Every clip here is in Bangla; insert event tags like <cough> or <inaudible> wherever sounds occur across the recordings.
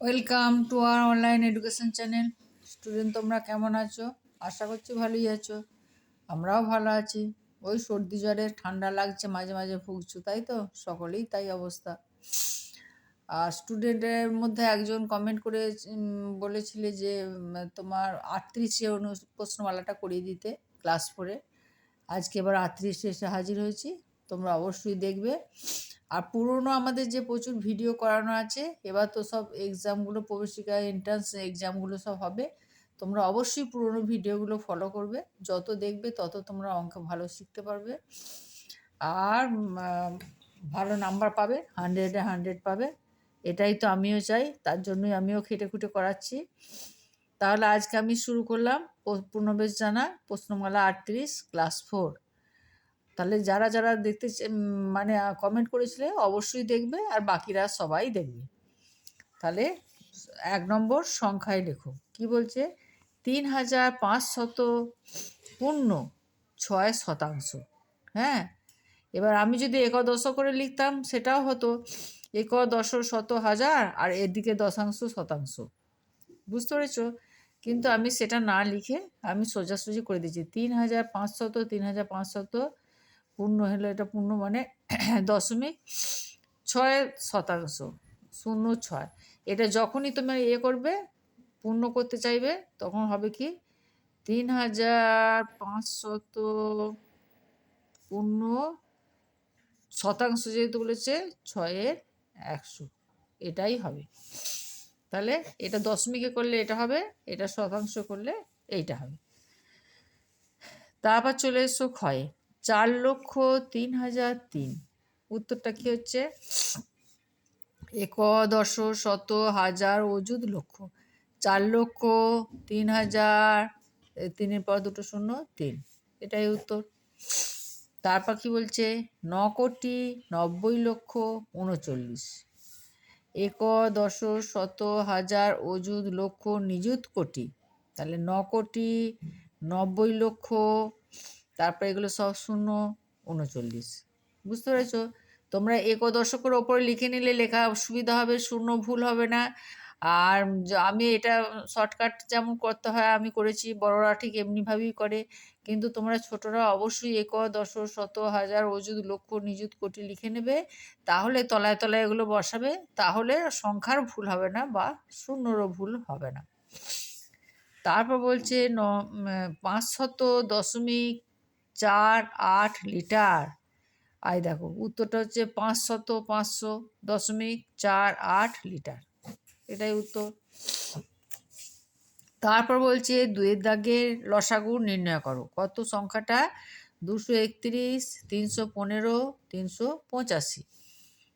Welcome to our online education channel student তোমরা কেমন আছো? আশা করছি ভালোই আছো। আমরাও ভালো আছি। ওই সর্দি জ্বরে ঠান্ডা লাগছে, মাঝে মাঝে ভুগছো, তাই তো? সকলেই তাই অবস্থা। আর স্টুডেন্টের মধ্যে একজন কমেন্ট করে বলেছিলে যে তোমার আটত্রিশে অনু প্রশ্নমালাটা করিয়ে দিতে ক্লাস ফোরে আজকে এবার আটত্রিশে এসে হাজির হয়েছি। তোমরা অবশ্যই দেখবে। আর পুরনো আমাদের যে প্রচুর ভিডিও করানো আছে, এবার তো সব এক্সামগুলো প্রবেশিকা এন্ট্রান্স এক্সামগুলো সব হবে। তোমরা অবশ্যই পুরনো ভিডিওগুলো ফলো করবে। যত দেখবে তত তোমরা অঙ্ক ভালো শিখতে পারবে। আর ভালো নাম্বার পাবে হান্ড্রেডে হান্ড্রেড পাবে। এটাই তো আমিও চাই, তার জন্যই আমিও খেটে খুঁটে করাচ্ছি। তাহলে আজকে আমি শুরু করলাম পূর্ণবেশ জানা প্রশ্নমালা আটত্রিশ ক্লাস ফোর তাহলে যারা যারা দেখতে মানে কমেন্ট করেছিলে অবশ্যই দেখবে আর বাকিরা সবাই দেখবে। তাহলে এক নম্বর সংখ্যায় লেখো। কি বলছে? তিন হাজার পাঁচশত পূর্ণ ছয় শতাংশ। হ্যাঁ? এবার আমি যদি একদশ করে লিখতাম, সেটাও হতো। একদশ শত হাজার আর এদিকে দশাংশ শতাংশ। বুঝতে পেরেছ? কিন্তু আমি সেটা না লিখে আমি সোজাসুজি করে দিয়েছি। তিন হাজার পাঁচশত, তিন হাজার পাঁচশত পূর্ণ হলো, এটা পূর্ণ মানে <clears throat> দশমিক ছয় শতাংশ, শূন্য ছয়। এটা যখনই তুমি ইয়ে করবে, পূর্ণ করতে চাইবে, তখন হবে কি? তিন হাজার পাঁচশত পূর্ণ শতাংশ যেহেতু বলেছে, ছয়ের একশো। এটাই হবে। তাহলে এটা দশমিকে করলে এটা হবে, এটা শতাংশ করলে এইটা হবে। তারপর চলে এসো ক্ষয়ে। চার লক্ষ তিন হাজার তিন। উত্তরটা কি হচ্ছে? একদশ শত হাজার অযুত লক্ষ। চার লক্ষ তিন হাজার তিনের পর দুটো শূন্য, তিন। এটাই উত্তর। তারপর কি বলছে? ন কোটি নব্বই লক্ষ উনচল্লিশ। একদশ শত হাজার অযুত লক্ষ নিযুত কোটি। তাহলে ন কোটি নব্বই লক্ষ তারপরে এগুলো সব শূন্য উনচল্লিশ। বুঝতে পেরেছ? তোমরা একদশকের ওপরে লিখে নিলে লেখা সুবিধা হবে, শূন্য ভুল হবে না। আর আমি এটা শর্টকাট যেমন করতে হয়, আমি করেছি, বড়রা ঠিক এমনিভাবেই করে। কিন্তু তোমরা ছোটরা অবশ্যই এক দশ শত, হাজার, অযুত, লক্ষ, নিযুত, কোটি লিখে নেবে। তাহলে তলায় তলায় এগুলো বসাবে। তাহলে সংখ্যার ভুল হবে না বা শূন্যরও ভুল হবে না। তারপর বলছে ন পাঁচশত দশমিক চার আট লিটার। আয় দেখো, উত্তরটা হচ্ছে পাঁচশত পাঁচশো দশমিক চার আট লিটার। এটাই উত্তর। তারপর বলছে দুয়ের দাগের লসাগু নির্ণয় করো। কত সংখ্যাটা? দুশো একত্রিশ, তিনশো পনেরো, তিনশো পঁচাশি।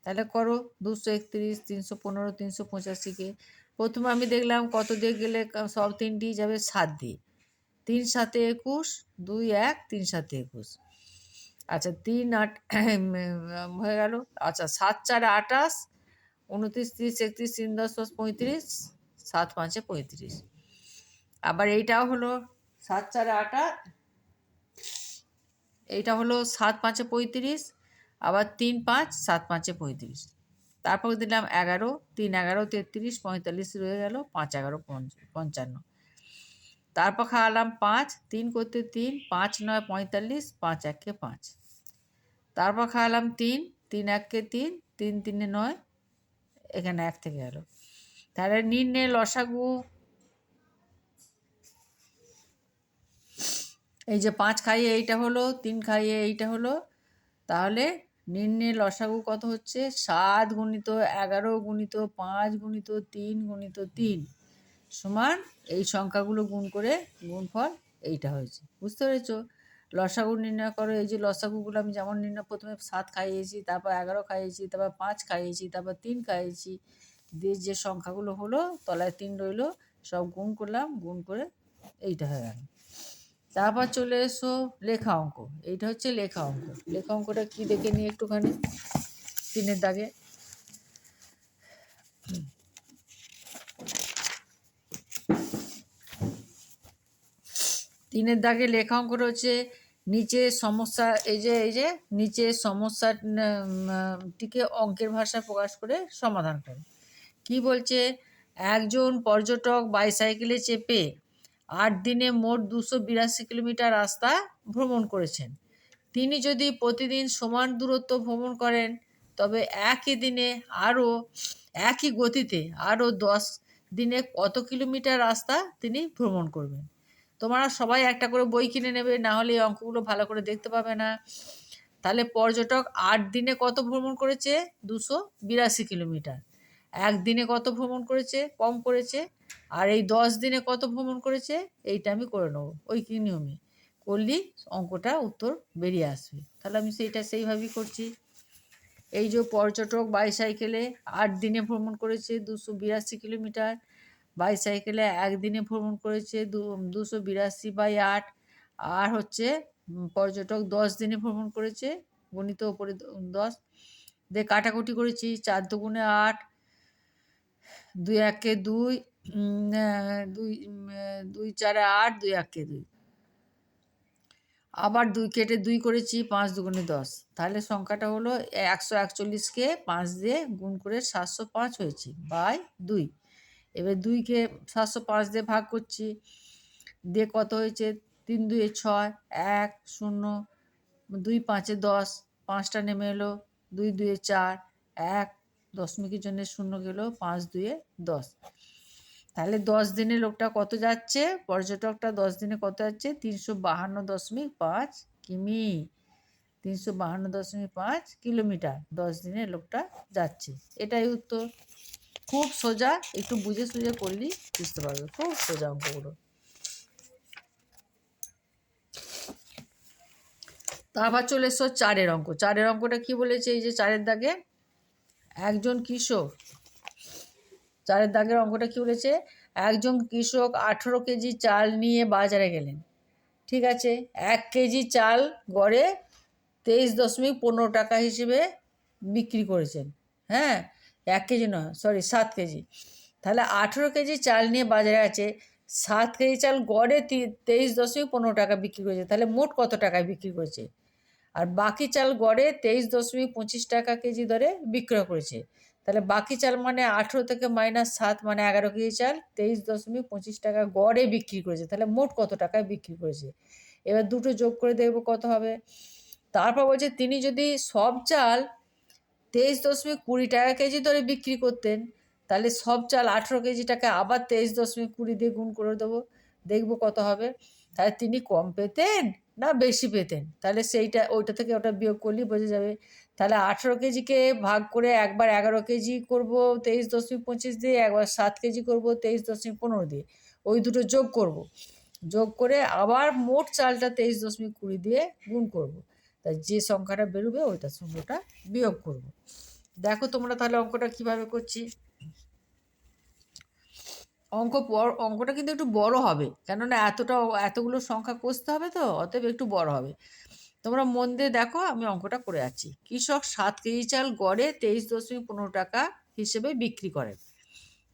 তাহলে করো, দুশো একত্রিশ, তিনশো পনেরো, তিনশো পঁচাশিকে প্রথমে আমি দেখলাম কত দিয়ে গেলে সব তিনটি যাবে সাত দিয়ে। তিন সাতে একুশ, দুই এক, তিন সাতে একুশ। আচ্ছা তিন আট হয়ে গেল। আচ্ছা সাত চারে আঠাশ, উনত্রিশ, তিরিশ, একত্রিশ, তিন দশ দশ, পঁয়ত্রিশ, সাত পাঁচে পঁয়ত্রিশ। আবার এইটাও হলো সাত চারে আটা এইটা হলো সাত পাঁচে পঁয়ত্রিশ, আবার তিন পাঁচ, সাত পাঁচে পঁয়ত্রিশ। তারপর দিলাম এগারো, তিন এগারো, তেত্রিশ, পঁয়তাল্লিশ রয়ে গেল, পাঁচ এগারো, পঞ্চ- পঞ্চান্ন। তারপর খাওয়ালাম পাঁচ, তিন করতে তিন, পাঁচ নয় পঁয়তাল্লিশ, পাঁচ এককে পাঁচ। তারপর খাওয়ালাম তিন তিন এককে তিন তিন তিনে নয়, এখানে এক থেকে গেল। তাহলে নির্ণে লসাগু, এই যে পাঁচ খাইয়ে এইটা হলো, তিন খাইয়ে এইটা হলো, তাহলে নির্ণে লসাগু কত হচ্ছে? সাত গুণিত এগারো গুণিত পাঁচ গুণিত তিন গুণিত তিন। সমান এই সংখ্যাগুলো গুণ করে গুণফল এইটা হয়েছে। বুঝতে পেরেছ? লসাগু নির্ণয় করো, এই যে লসাগুগুলো আমি যেমন নির্ণয় প্রথমে সাত খাইয়েছি, তারপর এগারো খাইয়েছি, তারপর পাঁচ খাইয়েছি, তারপর তিন খাইয়েছি, দিয়ে যে সংখ্যাগুলো হলো তলায় তিন রইল, সব গুণ করলাম, গুণ করে এইটা হয়ে গেল। তারপর চলে এসো লেখা অঙ্ক, এইটা হচ্ছে লেখা অঙ্ক। লেখা অঙ্কটা কি দেখে নিই একটুখানি, তিনের দাগে। তিনের দাগে লেখা অঙ্কটা হচ্ছে নিচে সমস্যা, এই যে এই যে, নিচে সমস্যাটিকে অঙ্কের ভাষায় প্রকাশ করে সমাধান করো। কি বলছে? একজন পর্যটক বাইসাইকেলে চেপে আট দিনে মোট দুশো বিরাশি কিলোমিটার রাস্তা ভ্রমণ করেছেন। তিনি যদি প্রতিদিন সমান দূরত্ব ভ্রমণ করেন, তবে একই দিনে আরও, একই গতিতে আরও দশ দিনে কত কিলোমিটার রাস্তা তিনি ভ্রমণ করবেন? তোমরা সবাই একটা করে বই কিনে নেবে, না হলে এই অঙ্কগুলো ভালো করে দেখতে পাবে না। তাহলে পর্যটক আট দিনে কত ভ্রমণ করেছে? দুশো বিরাশি কিলোমিটার। একদিনে কত ভ্রমণ করেছে? কম করেছে। আর এই দশ দিনে কত ভ্রমণ করেছে? এইটা আমি করে নেব, ওই কি নিয়মে। করলেই অঙ্কটা উত্তর বেরিয়ে আসবে। তাহলে আমি সেইটা সেইভাবেই করছি। এই যে পর্যটক বাইসাইকেলে আট দিনে ভ্রমণ করেছে, দুশো বিরাশি কিলোমিটার। বাইসাইকেলে একদিনে ভ্রমণ করেছে দু দুশো বিরাশি বাই আট। আর হচ্ছে পর্যটক দশ দিনে ভ্রমণ করেছে, গণিত ওপরে দশ। দিয়ে কাটাকুটি করেছি, চার দুগুণে আট, দুই একে দুই দুই দুই চারে আট, দুই একে দুই। আবার দুই কেটে দুই করেছি, পাঁচ দুগুণে দশ। তাহলে সংখ্যাটা হলো একশো একচল্লিশকে পাঁচ দিয়ে গুণ করে সাতশো পাঁচ হয়েছে বাই দুই। এবার দুইকে সাতশো পাঁচ দিয়ে ভাগ করছি। দিয়ে কত হয়েছে? তিন দুয়ে ছয়, এক শূন্য, দুই পাঁচে দশ, পাঁচটা নেমে এলো দুই দুয়ে চার, এক দশমিকের জন্য শূন্য গেল পাঁচ দুয়ে দশ। তাহলে দশ দিনে লোকটা কত যাচ্ছে? পর্যটকটা দশ দিনে কত যাচ্ছে? তিনশো বাহান্ন দশমিক পাঁচ কিমি, তিনশো বাহান্ন দশমিক পাঁচ কিলোমিটার দশ দিনে লোকটা যাচ্ছে। এটাই উত্তর। খুব সোজা, একটু বুঝে সুঝে করলেই বুঝতে পারবে। খুব সোজা অঙ্কগুলো তারপর চলে এসো চারের অঙ্ক। চারের অঙ্কটা কি বলেছে? এই যে চারের দাগে একজন কৃষক, চারের দাগের অঙ্কটা কি বলেছে? একজন কৃষক আঠেরো কেজি চাল নিয়ে বাজারে গেলেন। ঠিক আছে, এক কেজি চাল গড়ে তেইশ দশমিক পনেরো টাকা হিসেবে বিক্রি করেছেন। হ্যাঁ এক কেজি নয় সরি সাত কেজি। তাহলে আঠেরো কেজি চাল নিয়ে বাজারে আছে, সাত কেজি চাল গড়ে তেইশ দশমিক পনেরো টাকা বিক্রি করেছে, তাহলে মোট কত টাকায় বিক্রি করেছে? আর বাকি চাল গড়ে তেইশ দশমিক পঁচিশ টাকা কেজি দরে বিক্রয় করেছে। তাহলে বাকি চাল মানে আঠেরো থেকে মাইনাস সাত মানে এগারো কেজি চাল, তেইশ দশমিক পঁচিশ টাকা গড়ে বিক্রি করেছে, তাহলে মোট কত টাকায় বিক্রি করেছে? এবার দুটো যোগ করে দেখব কত হবে। তারপর বলছে, তিনি যদি সব চাল তেইশ দশমিক কুড়ি টাকা কেজি ধরে বিক্রি করতেন। তাহলে সব চাল আঠেরো কেজি টাকা, আবার তেইশ দশমিক কুড়ি দিয়ে গুণ করে দেবো। দেখব কত হবে। তাহলে তিনি কম পেতেন না বেশি পেতেন? তাহলে সেইটা, ওইটা থেকে ওটা বিয়োগ করলেই বোঝা যাবে। তাহলে আঠেরো কেজিকে ভাগ করে একবার এগারো কেজি করব তেইশ দশমিক পঁচিশ দিয়ে, একবার সাত কেজি করব তেইশ দশমিক পনেরো দিয়ে। ওই দুটো যোগ করব। যোগ করে আবার মোট চালটা তেইশ দশমিক কুড়ি দিয়ে গুণ করব। তাই যে সংখ্যাটা বেরোবে ওইটার ওটা বিয়োগ করব। দেখো তোমরা তাহলে অঙ্কটা কীভাবে করছি? অঙ্ক অঙ্কটা কিন্তু একটু বড় হবে, কেননা এতটা এতগুলো সংখ্যা কষতে হবে তো, অতএব একটু বড় হবে। তোমরা মন দিয়ে দেখো, আমি অঙ্কটা করে আছি কৃষক সাত কেজি চাল গড়ে তেইশ দশমিক পনেরো টাকা হিসেবে বিক্রি করেন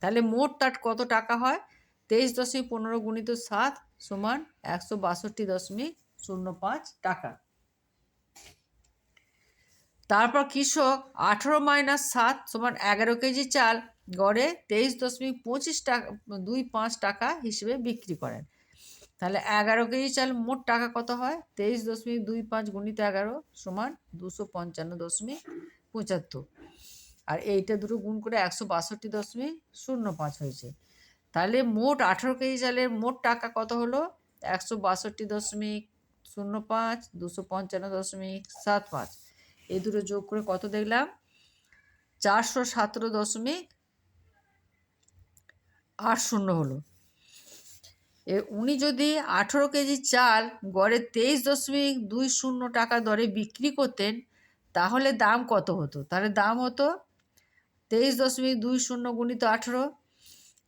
তাহলে মোট তার কত টাকা হয়? তেইশ দশমিক পনেরো গুণিত সাত সমান একশো বাষট্টি দশমিক শূন্য পাঁচ টাকা। তারপর কৃষক আঠেরো মাইনাস সাত সমান এগারো কেজি চাল গড়ে তেইশ দশমিক পঁচিশ টাকা, দুই পাঁচ টাকা হিসেবে বিক্রি করেন। তাহলে এগারো কেজি চাল মোট টাকা কত হয়? তেইশ দশমিক দুই পাঁচ গুণিত এগারো সমান দুশো পঞ্চান্ন দশমিক পঁচাত্তর। আর এইটা দুটো গুণ করে একশো বাষট্টি দশমিক শূন্য পাঁচ হয়েছে। তাহলে মোট আঠেরো কেজি চালের মোট টাকা কত হলো? একশো বাষট্টি দশমিক শূন্য পাঁচ, দুশো পঞ্চান্ন দশমিক সাত পাঁচ। এই দুটো যোগ করে কত দেখলাম? চারশো সতেরো দশমিক আট শূন্য হলো। এ উনি যদি আঠেরো কেজি চাল গড়ে তেইশ দশমিক দুই শূন্য টাকা দরে বিক্রি করতেন, তাহলে দাম কত হতো? তাহলে দাম হতো তেইশ দশমিক দুই শূন্য গুণিত আঠেরো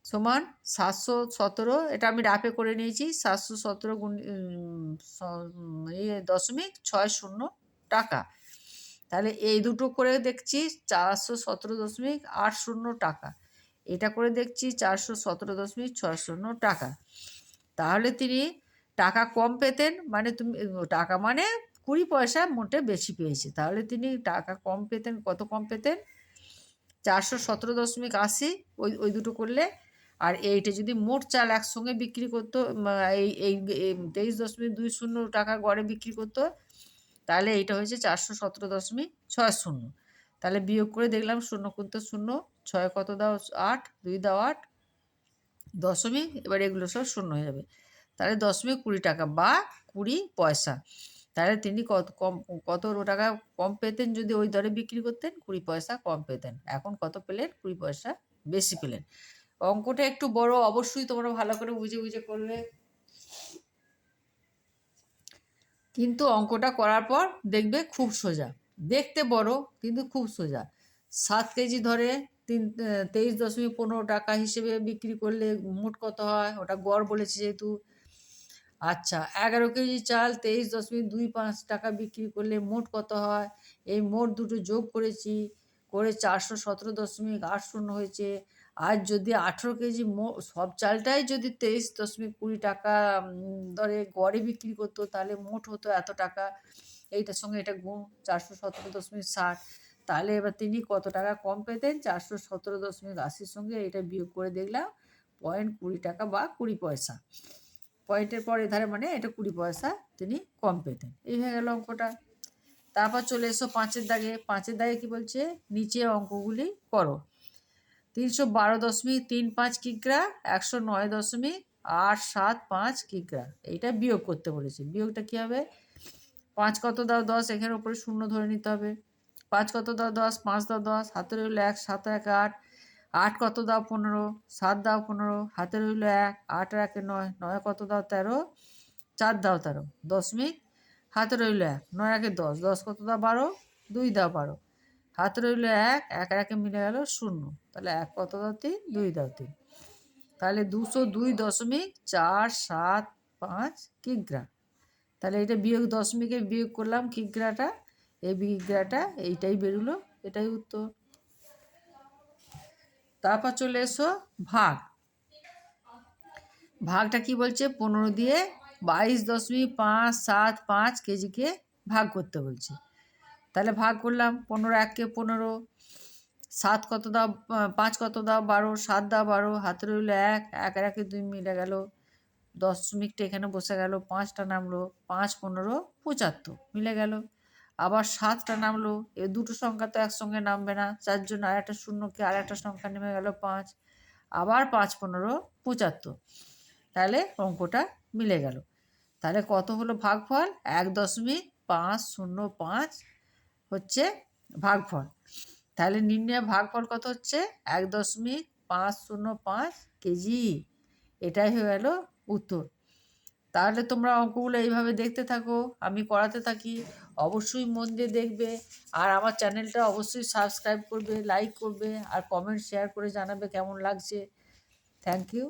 সমান সাতশো সতেরো। এটা আমি রাফে করে নিয়েছি, সাতশো সতেরো গুণ দশমিক ছয় শূন্য টাকা। তাহলে এই দুটো করে দেখছি চারশো সতেরো দশমিক আট শূন্য টাকা। এটা করে দেখছি চারশো সতেরো দশমিক ছয় শূন্য টাকা। তাহলে তিনি টাকা কম পেতেন মানে তুমি, টাকা মানে কুড়ি পয়সা মোটে বেশি পেয়েছে। তাহলে তিনি টাকা কম পেতেন, কত কম পেতেন? চারশো সতেরো দশমিক আশি, ওই ওই দুটো করলে। আর এইটা যদি মোট চাল একসঙ্গে বিক্রি করতো, এই এই তেইশ দশমিক দুই শূন্য টাকা গড়ে বিক্রি করতো তাহলে এইটা হয়েছে চারশো সতেরো দশমিক ছয় শূন্য। তাহলে বিয়োগ করে দেখলাম শূন্য করতে শূন্য, ছয় কত দাও আট, দুই দাও আট, দশমিক, এবার এগুলো সব শূন্য হয়ে যাবে। তাহলে দশমিক কুড়ি টাকা বা কুড়ি পয়সা। তাহলে তিনি কত কম, কত টাকা কম পেতেন যদি ওই দরে বিক্রি করতেন? কুড়ি পয়সা কম পেতেন। এখন কত পেলেন? কুড়ি পয়সা বেশি পেলেন। অঙ্কটা একটু বড়, অবশ্যই তোমরা ভালো করে বুঝে বুঝে করবে কিন্তু অঙ্কটা করার পর দেখবে খুব সোজা। দেখতে বড়, কিন্তু খুব সোজা। সাত কেজি ধরে তিন তেইশ দশমিক পনেরো টাকা হিসেবে বিক্রি করলে মোট কত হয়? ওটা গড় বলেছে যেহেতু। আচ্ছা এগারো কেজি চাল তেইশ দশমিক দুই পাঁচ টাকা বিক্রি করলে মোট কত হয়? এই মোট দুটো যোগ করেছি, করে চারশো সতেরো দশমিক আট শূন্য হয়েছে। আর যদি আঠেরো কেজি সব চালটাই যদি তেইশ দশমিক কুড়ি টাকা দরে গড়ে বিক্রি করতো, তাহলে মোট হতো এত টাকা। এইটার সঙ্গে এটা গুণ চারশো সতেরো দশমিক ষাট। তাহলে এবার তিনি কত টাকা কম পেতেন? চারশো সতেরো দশমিক আশির সঙ্গে এটা বিয়োগ করে দেখলাম, পয়েন্ট কুড়ি টাকা বা কুড়ি পয়সা। পয়েন্টের পর এধারে মানে এটা কুড়ি পয়সা তিনি কম পেতেন। এই হয়ে গেল অঙ্কটা। তারপর চলে এসো পাঁচের দাগে। পাঁচের দাগে কি বলছে? নিচে অঙ্কগুলি করো। তিনশো বারো দশমিক তিন পাঁচ কিগ্রা, একশো নয় দশমিক আট সাত পাঁচ কিগ্রা। এইটা বিয়োগ করতে বলেছে। বিয়োগটা কী হবে? পাঁচ কত দাও দশ এখানে উপরে শূন্য ধরে নিতে হবে। পাঁচ কত দাও দশ, পাঁচ দাও দশ হাতে রইল এক, সাত এক আট আট কত দাও পনেরো, সাত দাও পনেরো হাতে রইল এক, আট একে নয় নয় কত দাও তেরো, চার দাও তেরো, দশমিক হাতে রইল এক, নয় একে দশ দশ কত দাও বারো, দুই দাও বারো। হাতে রইল এক এক একে মিলে গেল শূন্য। তাহলে এক কত দাও তিন? দুই দাও তিন। তাহলে দুশো দুই দশমিক চার সাত পাঁচ কিগ্রা। তাহলে এটা বিয়োগ দশমিকে বিয়োগ করলাম কিগ্রাটা। এই বিগ্রাটা এইটাই বেরোলো, এটাই উত্তর। তারপর চলে এসো ভাগ। ভাগটা কি বলছে? পনেরো দিয়ে বাইশ দশমিক পাঁচ সাত পাঁচ কেজিকে ভাগ করতে বলছে। তাহলে ভাগ করলাম পনেরো এককে পনেরো, সাত কত দাও পাঁচ কত দাও, বারো, সাত দাও, বারো, হাতে রইল এক এক একে দুই মিলে গেল দশমিকটা এখানে বসে গেল, পাঁচটা নামলো, পাঁচ পনেরো, পঁচাত্তর মিলে গেল। আবার সাতটা নামলো, এ দুটো সংখ্যা তো একসঙ্গে নামবে না চারজন আর একটা শূন্যকে আর একটা সংখ্যা নেমে গেল পাঁচ, আবার পাঁচ পনেরো, পঁচাত্তর। তাহলে অঙ্কটা মিলে গেল। তাহলে কত হলো ভাগফল? এক দশমিক পাঁচ শূন্য পাঁচ হচ্ছে ভাগফল। তাহলে নির্ণয় ভাগফল কত হচ্ছে? এক দশমিক পাঁচ শূন্য পাঁচ কেজি। এটাই হয়ে গেল উত্তর। তাহলে তোমরা অঙ্কগুলো এইভাবে দেখতে থাকো, আমি করাতে থাকি। অবশ্যই মন দিয়ে দেখবে। আর আমার চ্যানেলটা অবশ্যই সাবস্ক্রাইব করবে, লাইক করবে, আর কমেন্ট শেয়ার করে জানাবে কেমন লাগছে। Thank you